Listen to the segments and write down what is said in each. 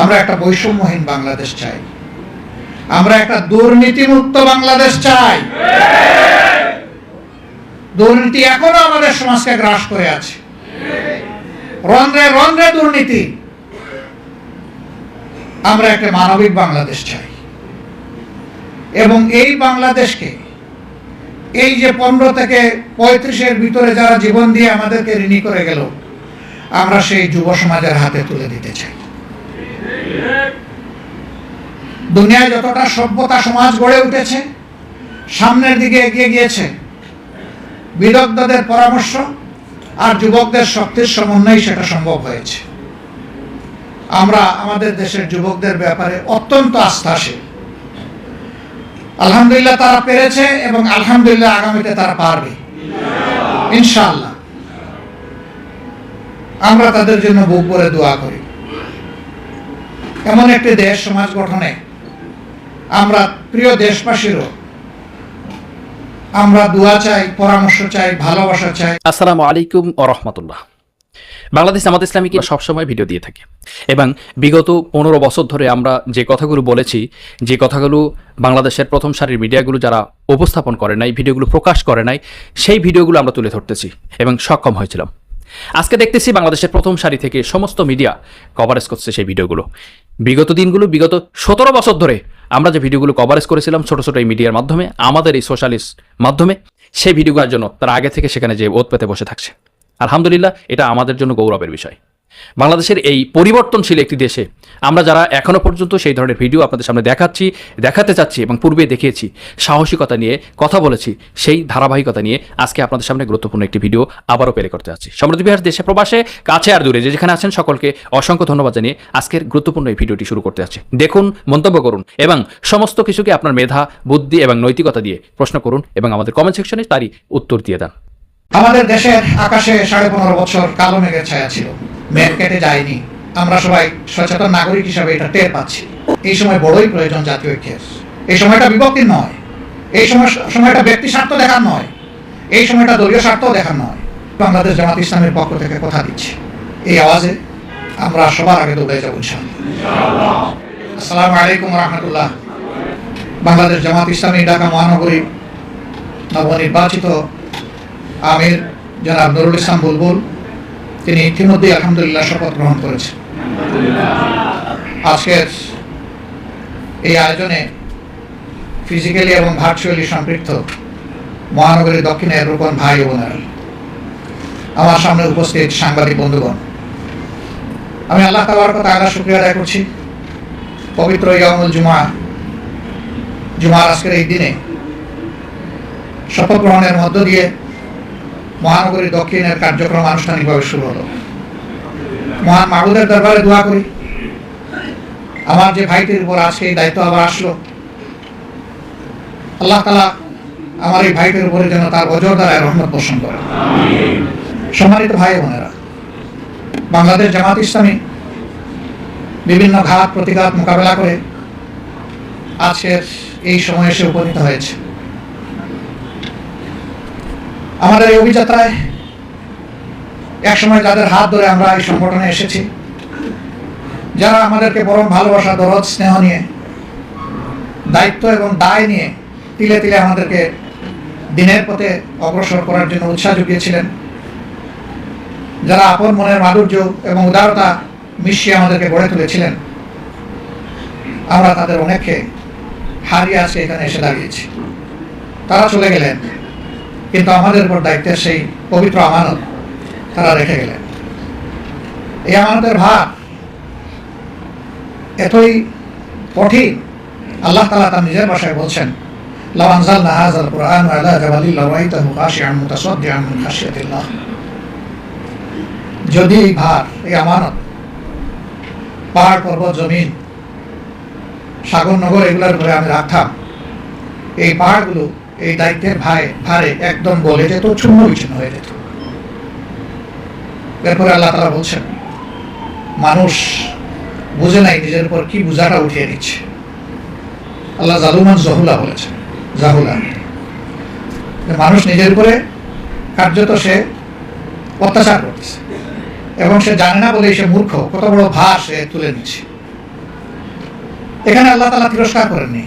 আমরা একটা বৈষম্যহীন বাংলাদেশ চাই। আমরা একটা দুর্নীতিমুক্ত বাংলাদেশ চাই। দুর্নীতি এখনও আমাদের সমাজকে গ্রাস করে আছে। রন্ধ্রে রন্ধ্রে দুর্নীতি। আমরা একটা মানবিক বাংলাদেশ চাই। এবং এই বাংলাদেশকে, এই যে পনেরো থেকে পঁয়ত্রিশের ভিতরে যারা জীবন দিয়ে আমাদেরকে ঋণী করে গেল, আমরা সেই যুব সমাজের হাতে তুলে দিতে চাই। দুনিয়ায় যতটা সভ্যতা সমাজ গড়ে উঠেছে, সামনের দিকে এগিয়ে গিয়েছে। বিদগ্ধদের পরামর্শ আর যুবকদের শক্তির সমন্বয়ে সেটা সম্ভব হয়েছে। আমরা আমাদের দেশের যুবকদের ব্যাপারে অত্যন্ত আস্থাশীল। আলহামদুলিল্লাহ তারা পেরেছে এবং আলহামদুলিল্লাহ আগামীতে তারা পারবে। ইনশাআল্লাহ। আমরা তাদের জন্য বুক করে দোয়া করি। এমন একটি দেশ সমাজ গঠনে আমরা প্রিয় দেশবাসীরও আমরা দোয়া চাই, পরামর্শ চাই, ভালোবাসা চাই। আসসালামু আলাইকুম ও রহমতুল্লাহ। বাংলাদেশ জামাত ইসলামীকে সবসময় ভিডিও দিয়ে থাকে এবং বিগত পনেরো বছর ধরে আমরা যে কথাগুলো বলেছি, যে কথাগুলো বাংলাদেশের প্রথম সারির মিডিয়াগুলো যারা উপস্থাপন করে নাই, ভিডিওগুলো প্রকাশ করে নাই, সেই ভিডিওগুলো আমরা তুলে ধরতেছি এবং সক্ষম হয়েছিলাম। আজকে দেখতেছি বাংলাদেশের প্রথম সারি থেকে সমস্ত মিডিয়া কভারেজ করছে সেই ভিডিওগুলো। বিগত দিনগুলো, বিগত সতেরো বছর ধরে আমরা যে ভিডিওগুলো কভারেজ করেছিলাম ছোটো ছোটো এই মিডিয়ার মাধ্যমে, আমাদের এই সোশ্যালিস্ট মাধ্যমে, সেই ভিডিওগুলোর জন্য তারা আগে থেকে সেখানে যে ওত পেতে বসে থাকছে। আলহামদুলিল্লাহ, এটা আমাদের জন্য গৌরবের বিষয়। বাংলাদেশের এই পরিবর্তনশীল একটি দেশে আমরা যারা এখনও পর্যন্ত সেই ধরনের ভিডিও আপনাদের সামনে দেখাচ্ছি, দেখাতে চাচ্ছি এবং পূর্বে দেখিয়েছি, সাহসিকতা নিয়ে কথা বলেছি, সেই ধারাবাহিকতা নিয়ে আজকে আপনাদের সামনে গুরুত্বপূর্ণ একটি ভিডিও আবারও পেলে করতে যাচ্ছি। সমৃদ্ধ বিহার দেশে প্রবাসে, কাছে আর দূরে, যে যেখানে আছেন সকলকে অসংখ্য ধন্যবাদ জানিয়ে আজকের গুরুত্বপূর্ণ এই ভিডিওটি শুরু করতে যাচ্ছি। দেখুন, মন্তব্য করুন এবং সমস্ত কিছুকে আপনার মেধা, বুদ্ধি এবং নৈতিকতা দিয়ে প্রশ্ন করুন এবং আমাদের কমেন্ট সেকশনে তারই উত্তর দিয়ে দেন। আমাদের দেশের আকাশে সাড়ে পনেরো বছর কালো মেঘের ছায়া ছিল। মেঘ কেটে যায়নি। আমরা সবাই সচেতন নাগরিক হিসাবে এটা টের পাচ্ছি। এই সময় বড়ই প্রয়োজন জাতীয় ঐক্যের এই সময়টা বিভক্তি নয়। এই সময় সময়টা ব্যক্তি স্বার্থ দেখার নয়। এই সময়টা দলীয় স্বার্থ দেখার নয়। বাংলাদেশ জামাত ইসলামের পক্ষ থেকে কথা দিচ্ছি। এই আওয়াজে আমরা সবার আগে দৌড়ে ইনশাআল্লাহ। আসসালামু আলাইকুম রহমতুল্লাহ। বাংলাদেশ জামাত ইসলামী ঢাকা মহানগরী নবনির্বাচিত আমির জনাব নুরুল ইসলাম বুলবুল। তিনি ইতিমধ্যে আলহামদুলিল্লাহ শপথ গ্রহণ করেছেন। আজকের এই আয়োজনে ফিজিক্যালি এবং ভার্চুয়ালি সম্পৃক্ত মহানগরী দক্ষিণের রূপন ভাই ও বোনেরা, আমার সামনে উপস্থিত সাংবাদিক বন্ধুগণ, আমি আল্লাহ তাবার কথা আল্লাহ শুক্রিয়া আদায় করছি। পবিত্র ইয়ামুল জুমা জুমার আজকের এই দিনে শপথ গ্রহণের মধ্য দিয়ে মহানগরী দক্ষিণের কার্যক্রম আনুষ্ঠানিকভাবে শুরু হলো। মহান মাহবুদের দরবারে দোয়া করি। আমার যে ভাইটির উপর আজকে এই দায়িত্ব আবার আসলো। আল্লাহ তালা আমার এই ভাইটির উপরে যেন তার অজর দ্বারা রহমত পোষণ করে। সম্মানিত ভাই বোনেরা, বাংলাদেশ জামাত ইসলামী বিভিন্ন ঘাত, প্রতিঘাত মোকাবেলা করে আজকের এই সময়ে এসে উপনীত হয়েছে। আমাদের এই অভিযাত্রায় একসময় যাদের হাত ধরে আমরা এই সংগঠনে এসেছি, যারা আমাদেরকে বরং ভালোবাসা, দরদ, স্নেহ নিয়ে, দায়িত্ব এবং দায় নিয়ে তিলে তিলে আমাদেরকে দিনের পথে অগ্রসর করার জন্য উৎসাহ জুগিয়েছিলেন, যারা আপন মনের মাধুর্য এবং উদারতা মিশিয়ে আমাদেরকে গড়ে তুলেছিলেন, আমরা তাদের অনেককে হারিয়ে আজকে এখানে এসে দাঁড়িয়েছি। তারা চলে গেলেন। কিন্তু আমাদের উপর দায়িত্বের সেই পবিত্র আমানত তারা রেখে গেলেন। এই আমানতের ভার এতই কঠিন, আল্লাহ তালা তার নিজের ভাষায় বলছেন, লাউ আনজালনা হাযাল কুরআন আলা জাবালিল লারাইতাহু খাশিআন মুতাসাদ্দিআন মিন যদি এই ভার, এই আমানত, পাহাড়, পর্বত, জমিন, সাগর, নগর, এগুলোর উপরে আমি রাখতাম, এই পাহাড়গুলো এই দায়িত্বের ভাই, ভারে একদম বলে যেত, চূর্ণ বিচ্ছিন্ন হয়ে যেত। এরপরে আল্লাহ তালা বলছেন, মানুষ বুঝে নাই নিজের উপর কি বুঝাটা উঠিয়ে নিচ্ছে। আল্লাহ জালুমান জহুলা বলেছেন, জাহুলা। মানুষ নিজের উপরে কার্যত সে অত্যাচার করতেছে। এবং সে জানে না বলে সে মূর্খ, কত বড় ভার সে তুলে নিচ্ছে। এখানে আল্লাহ তালা তিরস্কার করেননি।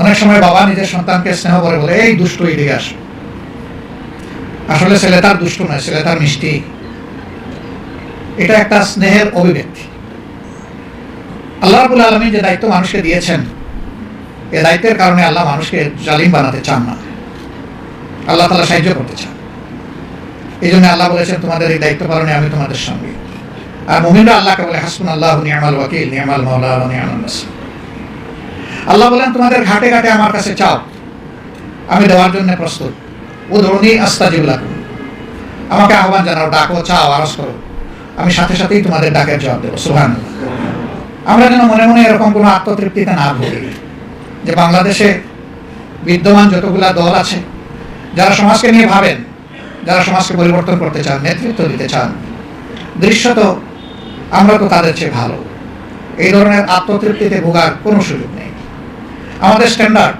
অনেক সময় বাবা নিজের সন্তানকে স্নেহ করে বলে, এই দুষ্ট এদিকে আসো। আসলে ছেলে তার দুষ্ট নয়, ছেলে তার মিষ্টি। এটা একটা স্নেহের অভিব্যক্তি। আল্লাহ রাবুল আলমী যে দায়িত্ব মানুষকে দিয়েছেন, এ দায়িত্বের কারণে আল্লাহ মানুষকে জালিম বানাতে চান না। আল্লাহ তালা সাহায্য করতে চান। এই জন্য আল্লাহ বলেছেন, তোমাদের এই দায়িত্ব পালনে আমি তোমাদের সঙ্গে। আর মুমিনরা আল্লাহকে বলে হাসপুন আল্লাহ নিয়ামাল ওয়াকিল, নিয়ামাল ওয়া নিয়ামাল আল্লাহ বলেন, তোমাদের ঘাটে ঘাটে আমার কাছে চাও। আমি দেওয়ার জন্য প্রস্তুত। ও ধরুনি আস্তাজিব লাগুন আমাকে আহ্বান জানাও, ডাকো, চাও, আরজ করো। আমি সাথে সাথেই তোমাদের ডাকের জবাব দেবো। সুহান আমরা যেন মনে মনে এরকম কোনো আত্মতৃপ্তিতে না ভুগি যে বাংলাদেশে বিদ্যমান যতগুলা দল আছে, যারা সমাজকে নিয়ে ভাবেন, যারা সমাজকে পরিবর্তন করতে চান, নেতৃত্ব দিতে চান দৃশ্যত আমরা তো তাদের চেয়ে ভালো। এই ধরনের আত্মতৃপ্তিতে ভোগার কোনো সুযোগ নেই। আমাদের স্ট্যান্ডার্ড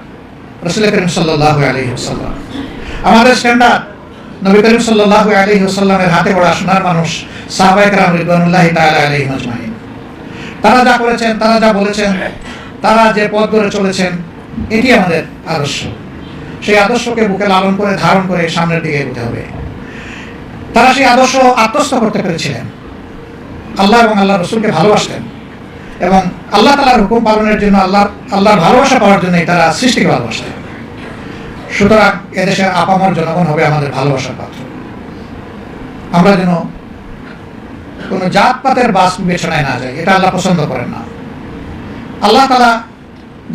রসুল করিম সাল্লাহ আলী সাল্লাম আমাদের স্ট্যান্ডার্ড নবী করিম সাল্লাহ আলী সাল্লামের হাতে পড়া সোনার মানুষ সাহবাইকরাম রিদওয়ানুল্লাহ তাআলা আলাইহিম আজমাইন। তারা যা করেছেন, তারা যা বলেছেন, তারা যে পথ ধরে চলেছেন, এটি আমাদের আদর্শ। সেই আদর্শকে বুকে লালন করে, ধারণ করে সামনের দিকে এগোতে হবে। তারা সেই আদর্শ আত্মস্থ করতে পেরেছিলেন। আল্লাহ এবং আল্লাহ রসুলকে ভালোবাসতেন। এবং আল্লাহ তালার হুকুম পালনের জন্য আল্লাহ আল্লাহর ভালোবাসা পাওয়ার জন্য তারা সৃষ্টিকে ভালোবাসতেন সুতরাং এদেশের আপামর জনগণ হবে আমাদের ভালোবাসার পাত্র। আমরা যেন কোনো জাতপাতের বাস বিবেচনায় না যায় এটা আল্লাহ পছন্দ করেন না। আল্লাহ তালা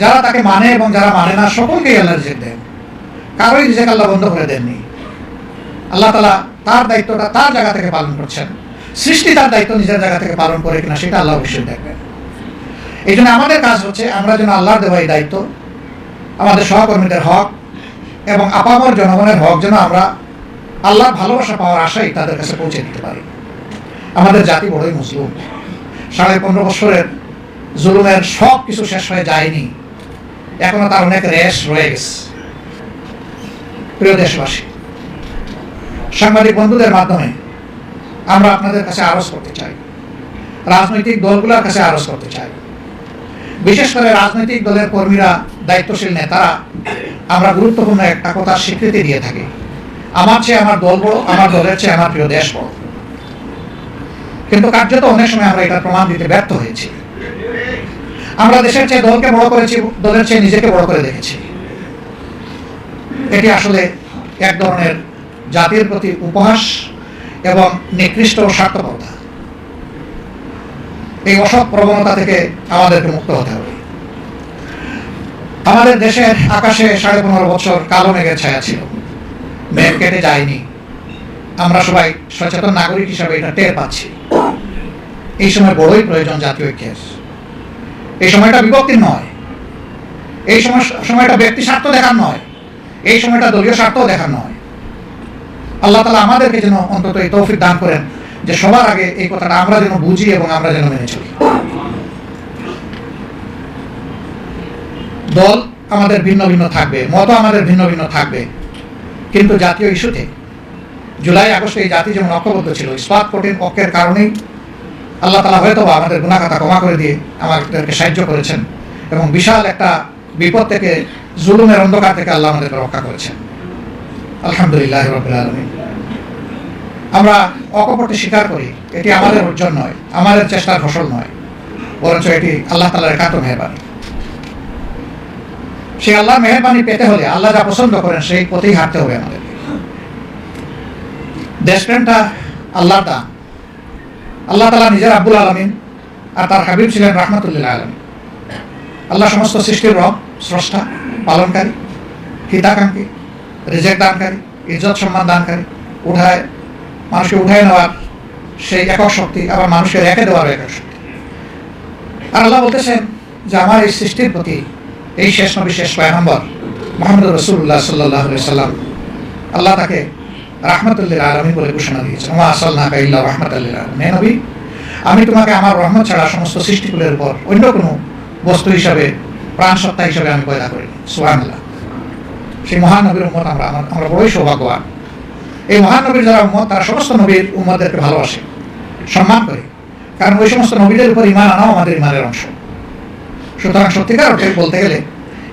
যারা তাকে মানে এবং যারা মানে না, সকলকেই আল্লাহ রিজেক দেন। কারোই রিজেক আল্লাহ বন্ধ করে দেননি। আল্লাহ তালা তার দায়িত্বটা তার জায়গা থেকে পালন করছেন। সৃষ্টি তার দায়িত্ব নিজের জায়গা থেকে পালন করে কিনা, সেটা আল্লাহ অবশ্যই দেখবেন। এই জন্য আমাদের কাজ হচ্ছে আমরা যেন আল্লাহর দেওয়া এই দায়িত্ব, আমাদের সহকর্মীদের হক এবং আপামর জনগণের হক যেন আমরা আল্লাহর ভালোবাসা পাওয়ার আশাই তাদের কাছে পৌঁছে দিতে পারি। আমাদের জাতি বড়ই মুসলিম সাড়ে পনেরো বছরের জুলুমের সব কিছু শেষ হয়ে যায়নি। এখনও তার অনেক রেশ রয়ে গেছে। প্রিয় দেশবাসী, সাংবাদিক বন্ধুদের মাধ্যমে আমরা আপনাদের কাছে আরজ করতে চাই। রাজনৈতিক দলগুলোর কাছে আরজ করতে চাই। বিশেষ করে রাজনৈতিক দলের কর্মীরা, দায়িত্বশীল নেতারা, আমরা গুরুত্বপূর্ণ একটা কথা স্বীকৃতি দিয়ে থাকি। আমার চেয়ে আমার দল বড়, আমার দলের চেয়ে আমার প্রিয় দেশ বড়। কিন্তু কার্যত অনেক সময় আমরা এটা প্রমাণ দিতে ব্যর্থ হয়েছি। আমরা দেশের চেয়ে দলকে বড় করেছি, দলের চেয়ে নিজেকে বড় করে দেখেছি। এটি আসলে এক ধরনের জাতির প্রতি উপহাস এবং নিকৃষ্ট স্বার্থপরতা। এই অসৎ প্রবণতা থেকে আমাদেরকে মুক্ত হতে হবে। আমাদের দেশের আকাশে সাড়ে পনেরো বছর কালো মেঘের ছায়া ছিল। মেঘ কেটে যায়নি। আমরা সবাই সচেতন নাগরিক হিসাবে এটা টের পাচ্ছি। এই সময় বড়ই প্রয়োজন জাতীয় ঐক্যের। এই সময়টা বিভক্তির নয়। এই সময় সময়টা ব্যক্তি স্বার্থ দেখার নয়। এই সময়টা দলীয় স্বার্থ দেখার নয়। আল্লাহ তালা আমাদেরকে যেন অন্তত এই তৌফিক দান করেন। যে সবার আগে এই কথাটা আমরা যেন বুঝি এবং আমরা যেন মেনে চলি। দল আমাদের ভিন্ন ভিন্ন থাকবে, মত আমাদের ভিন্ন ভিন্ন থাকবে। কিন্তু জাতীয় ইস্যুতে জুলাই, আগস্টে এই জাতি যেমন ঐক্যবদ্ধ ছিল, ইস্পাত, কঠিন পক্ষের কারণেই আল্লাহ তালা হয়তো আমাদের গুণাখাতা ক্ষমা করে দিয়ে আমাদেরকে সাহায্য করেছেন এবং বিশাল একটা বিপদ থেকে, জুলুমের অন্ধকার থেকে আল্লাহ আমাদেরকে রক্ষা করেছেন। আলহামদুলিল্লাহ রবিল আলমিন। আমরা অকপটে স্বীকার করি, এটি আমাদের অর্জন নয়, আমাদের চেষ্টার ফসল নয়, বরঞ্চ এটি আল্লাহ তালার একান্ত মেহরবানি। সেই আল্লাহ মেহরবানি পেতে হলে আল্লাহ যা পছন্দ করেন সেই পথেই হাঁটতে হবে আমাদেরকে দেশপ্রেমটা আল্লাহর দান। আল্লাহ তালা নিজের আব্বুল আলমিন আর তার হাবিব ছিলেন রহমতুল্লাহ আলমিন। আল্লাহ সমস্ত সৃষ্টির রব, স্রষ্টা, পালনকারী, হিতাকাঙ্ক্ষী রিজেক্ট দানকারী, ইজ্জত সম্মান দানকারী, উঠায় মানুষকে উঠায় নেওয়ার সেই একক শক্তি, আবার মানুষকে রেখে দেওয়ার একক শক্তি। আর আল্লাহ বলতেছেন যে, আমার এই সৃষ্টির প্রতি এই শেষ নবী শেষ পয়গম্বর মোহাম্মদ রসুল্লাহ সাল্লাহ সাল্লাম আল্লাহ তাকে রাহমাতুল্লিল আলমী বলে ঘোষণা দিয়েছেন। ওমা আসাল্লাহ ইল্লা রহমতুল্লিল আলম হে নবী, আমি তোমাকে আমার রহমত ছাড়া সমস্ত সৃষ্টিকুলের উপর অন্য কোনো বস্তু হিসাবে, প্রাণ সত্তা হিসাবে আমি পয়দা করিনি। সুহান সেই মহানবীর আমরা, আমরা- আমরা বড়ই সৌভাগ্যবান। এই মহানবীর যারা উম্মত, তারা সমস্ত নবীর উম্মতদেরকে ভালোবাসে, সম্মান করে। কারণ ওই সমস্ত নবীদের উপর ইমান আনাও আমাদের ইমানের অংশ। সুতরাং সত্যিকার অর্থে বলতে গেলে,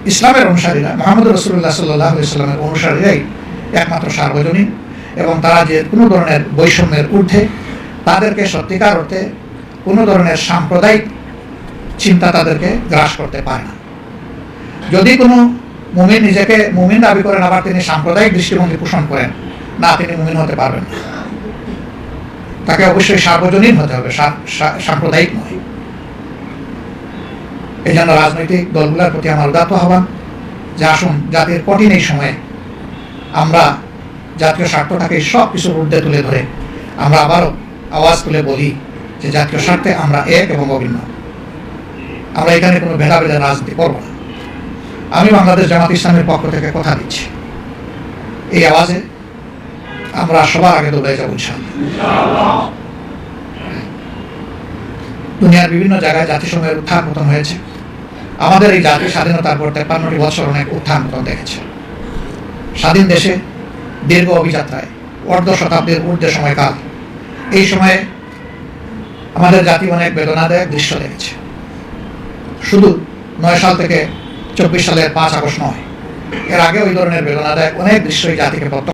ইসলামের অনুসারীরা, মোহাম্মদ রসুল্লাহ সাল্লাহ ইসলামের অনুসারীরাই একমাত্র সার্বজনীন এবং তারা যে কোনো ধরনের বৈষম্যের ঊর্ধ্বে, তাদেরকে সত্যিকার অর্থে কোনো ধরনের সাম্প্রদায়িক চিন্তা তাদেরকে গ্রাস করতে পারে না। যদি কোনো মুমিন নিজেকে মুমিন দাবি করেন, আবার তিনি সাম্প্রদায়িক দৃষ্টিভঙ্গি পোষণ করেন না, তিনি মুমিন হতে পারবেন না। তাকে অবশ্যই সার্বজনীন হতে হবে সাম্প্রদায়িক নয়। এই জন্য রাজনৈতিক দলগুলোর প্রতি আমার উদাত্ত আহ্বান যে আসুন, জাতির কঠিন এই সময়ে আমরা জাতীয় স্বার্থটাকে সব কিছুর ঊর্ধ্বে তুলে ধরে আমরা আবারও আওয়াজ তুলে বলি যে জাতীয় স্বার্থে আমরা এক এবং অভিন্ন। আমরা এখানে কোনো ভেদাভেদের রাজনীতি করব না। আমি বাংলাদেশ জামাত ইসলামের পক্ষ থেকে কথা দিচ্ছি। এই আওয়াজে আমরা সবার আগে দৌড়ে যাব দুনিয়ার বিভিন্ন জায়গায় জাতিসংঘের উত্থান পতন হয়েছে। আমাদের এই জাতির স্বাধীনতার পর তেপান্নটি বছর অনেক উত্থান পতন দেখেছে। স্বাধীন দেশে দীর্ঘ অভিযাত্রায় অর্ধ শতাব্দীর ঊর্ধ্বে সময়কাল, এই সময়ে আমাদের জাতি অনেক বেদনাদায়ক দৃশ্য দেখেছে। শুধু নয় সাল থেকে চব্বিশ সালের পাঁচ আগস্ট নয়, এর আগে ওই ধরনের বেদনাদায়ক অনেক দৃশ্যই জাতিকে প্রত্যক্ষ